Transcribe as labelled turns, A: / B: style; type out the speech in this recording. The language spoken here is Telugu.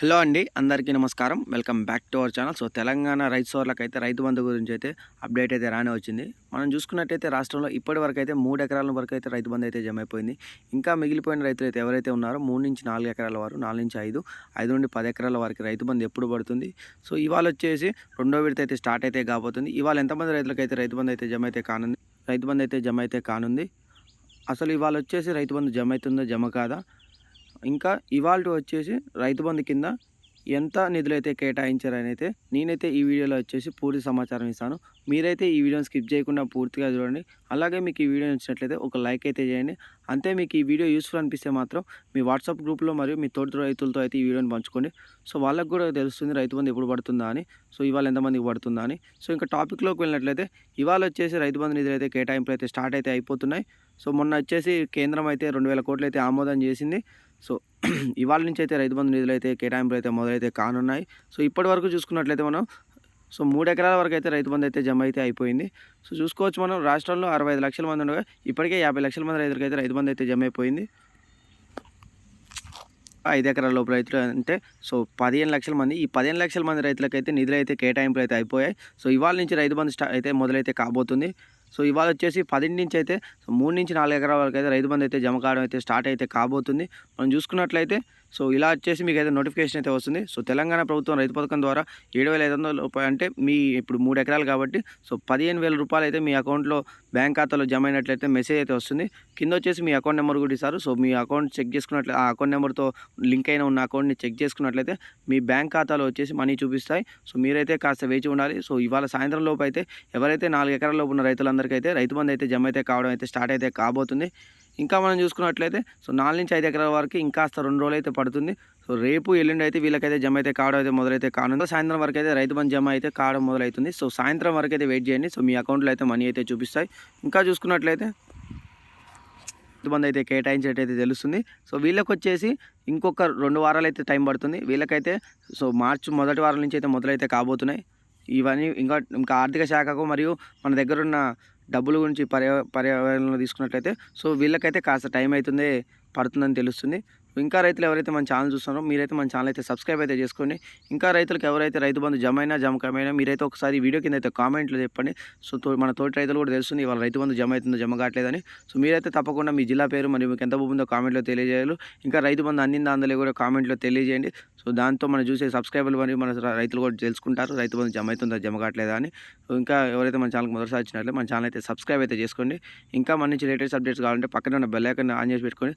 A: హలో అండి అందరికీ నమస్కారం. Welcome back to our channel. So Telangana రైతు సోర్లకు అయితే రైతు బంధు గురించి అయితే అప్డేట్ అయితే రానే వచ్చింది. మనం చూసుకున్నట్టయితే రాష్ట్రంలో ఇప్పటి వరకు అయితే మూడు ఎకరాల వరకు అయితే రైతు బంధు అయితే జమ అయిపోయింది ఇంకా మిగిలిపోయిన రైతులు అయితే ఎవరైతే ఉన్నారో మూడు నుంచి నాలుగు ఎకరాల వారు నాలుగు నుంచి ఐదు ఐదు నుండి పది ఎకరాల వరకు రైతు బంధు ఎప్పుడు పడుతుంది? సో ఇవాళ వచ్చేసి రెండో విడత అయితే స్టార్ట్ అయితే కాబోతుంది. ఇవాళ ఎంతమంది రైతులకైతే అయితే రైతు బంధు అయితే జమ అయితే కానుంది? రైతు బంధు అయితే జమ అయితే కానుంది? అసలు ఇవాళ వచ్చేసి రైతు బంధు జమ అవుతుందో జమ కాదా? ఇంకా ఇవాళ వచ్చేసి రైతు బంధు కింద ఎంత నిధులైతే కేటాయించారని అయితే నేనైతే ఈ వీడియోలో వచ్చేసి పూర్తి సమాచారం ఇస్తాను. మీరైతే ఈ వీడియోని స్కిప్ చేయకుండా పూర్తిగా చూడండి. అలాగే మీకు ఈ వీడియో నచ్చినట్లయితే ఒక లైక్ అయితే చేయండి. అంతే మీకు ఈ వీడియో యూస్ఫుల్ అనిపిస్తే మాత్రం మీ వాట్సాప్ గ్రూప్లో మరియు మీ తోటి రైతులతో అయితే ఈ వీడియోని పంచుకోండి. సో వాళ్ళకు కూడా తెలుస్తుంది రైతు బంధు ఎప్పుడు పడుతుందా అని. సో ఇవాళ ఎంతమందికి పడుతుందా అని. సో ఇంకా టాపిక్లోకి వెళ్ళినట్లయితే ఇవాళ వచ్చేసి రైతు బంధు నిధులు అయితే కేటాయింపులు అయితే స్టార్ట్ అయితే అయిపోతున్నాయి. సో మొన్న వచ్చేసి కేంద్రం అయితే రెండు వేల కోట్లు అయితే ఆమోదం చేసింది. సో ఇవాళ నుంచి అయితే రైతు బంధు నిధులు అయితే కేటాయింపులు అయితే మొదలైతే కానున్నాయి. సో ఇప్పటి వరకు చూసుకున్నట్లయితే మనం సో మూడు ఎకరాల వరకు అయితే రైతు బంధు అయితే జమ అయితే అయిపోయింది. సో చూసుకోవచ్చు మనం రాష్ట్రంలో అరవై ఐదు లక్షల మంది ఉండగా ఇప్పటికే యాభై లక్షల మంది రైతులకి అయితే రైతు బంధు అయితే జమ అయిపోయింది ఐదు ఎకరాల లోపల రైతులు అంటే సో పదిహేను లక్షల మంది ఈ పదిహేను లక్షల మంది రైతులకైతే నిధులు అయితే కేటాయింపులు అయితే అయిపోయాయి. సో ఇవాళ నుంచి రైతు బంధు స్టా అయితే మొదలైతే కాబోతుంది. సో ఇవాళ వచ్చేసి పదింటి నుంచి అయితే మూడు నుంచి నాలుగు ఎకరాల వరకు అయితే రైతు బంధు అయితే జమ కావడం అయితే స్టార్ట్ అయితే కాబోతుంది. మనం చూసుకున్నట్లయితే సో ఇలా వచ్చేసి మీకు అయితే నోటిఫికేషన్ అయితే వస్తుంది. సో తెలంగాణ ప్రభుత్వం రైతు పథకం ద్వారా ఏడు వేల ఐదు వందల రూపాయలు అంటే మీ ఇప్పుడు మూడు ఎకరాలు కాబట్టి సో పదిహేను వేల రూపాయలు అయితే మీ అకౌంట్లో బ్యాంక్ ఖాతాలో జమ అయినట్లయితే మెసేజ్ అయితే వస్తుంది. కింద వచ్చేసి మీ అకౌంట్ నెంబర్ కూడా ఇస్తారు. సో మీ అకౌంట్ చెక్ చేసుకున్నట్లయితే ఆ అకౌంట్ నెంబర్తో లింక్ అయిన ఉన్న అకౌంట్ని చెక్ చేసుకున్నట్లయితే మీ బ్యాంక్ ఖాతాలో వచ్చేసి మనీ చూపిస్తాయి. సో మీరైతే కాస్త వేచి ఉండాలి. సో ఇవాళ సాయంత్రం లోపు అయితే ఎవరైతే నాలుగు ఎకరాల లోపు ఉన్న రైతులందరికీ అయితే రైతు బంధు అయితే జమ అయితే కావడం అయితే స్టార్ట్ అయితే కాబోతుంది. ఇంకా మనం చూసుకున్నట్లయితే సో నాలుగు నుంచి ఐదు ఎకరాల వరకు ఇంకాస్త రెండు రోజులు అయితే పడుతుంది. సో రేపు ఎల్లుండి అయితే వీళ్ళకైతే జమ అయితే కావడం అయితే మొదలైతే కానుంది. సాయంత్రం వరకు అయితే రైతు బంధు జమ అయితే కావడం మొదలవుతుంది సో సాయంత్రం వరకు అయితే వెయిట్ చేయండి. సో మీ అకౌంట్లో అయితే మనీ అయితే చూపిస్తాయి. ఇంకా చూసుకున్నట్లయితే రైతు బంధు అయితే కేటాయించేటైతే తెలుస్తుంది. సో వీళ్ళకి వచ్చేసి ఇంకొక రెండు వారాలు అయితే టైం పడుతుంది. వీళ్ళకైతే సో మార్చి మొదటి వారం నుంచి అయితే మొదలైతే కాబోతున్నాయి. ఇవన్నీ ఇంకా ఇంకా ఆర్థిక శాఖకు మరియు మన దగ్గర ఉన్న డబ్బుల గురించి పర్యా పర్యావరణలో తీసుకున్నట్లయితే సో వీళ్ళకైతే కాస్త టైం అవుతుంది పడుతుందని తెలుస్తుంది. ఇంకా రైతులు ఎవరైతే మన ఛానల్ చూస్తున్నారో మీరైతే మన ఛానల్ అయితే సబ్స్క్రైబ్ అయితే చేసుకోండి. ఇంకా రైతులకు ఎవరైతే రైతు బంధు జమ అయినా జమ కమైనా మీరైతే ఒకసారి వీడియో కింద అయితే కామెంట్లు చెప్పండి. సో మన తోటి రైతులు కూడా తెలుస్తుంది ఇవాళ రైతు బంధు జమ అవుతుందో జమ కావట్లేదని. సో మీరైతే తప్పకుండా మీ జిల్లా పేరు మరియు మీకు ఎంత భూమి ఉందో కామెంట్లో తెలియజేయాలి. ఇంకా రైతు బంధు అందిందా అందలే కూడా కామెంట్లో తెలియజేయండి. సో దాంతో మనం చూసే సబ్స్క్రైబర్లు మరియు మన రైతులు కూడా తెలుసుకుంటారు రైతు బంధు జమ అవుతుందో జమ కావట్లేదా అని. సో ఇంకా ఎవరైతే మన ఛానల్కి మొదటిసారి వచ్చినట్లే మన ఛానల్ అయితే సబ్స్క్రైబ్ అయితే చేసుకోండి. ఇంకా మన నుంచి లేటెస్ట్ అప్డేట్స్ కావాలంటే పక్కన ఉన్న బెల్ ఐకాన్ ఆన్ చేసి పెట్టుకోండి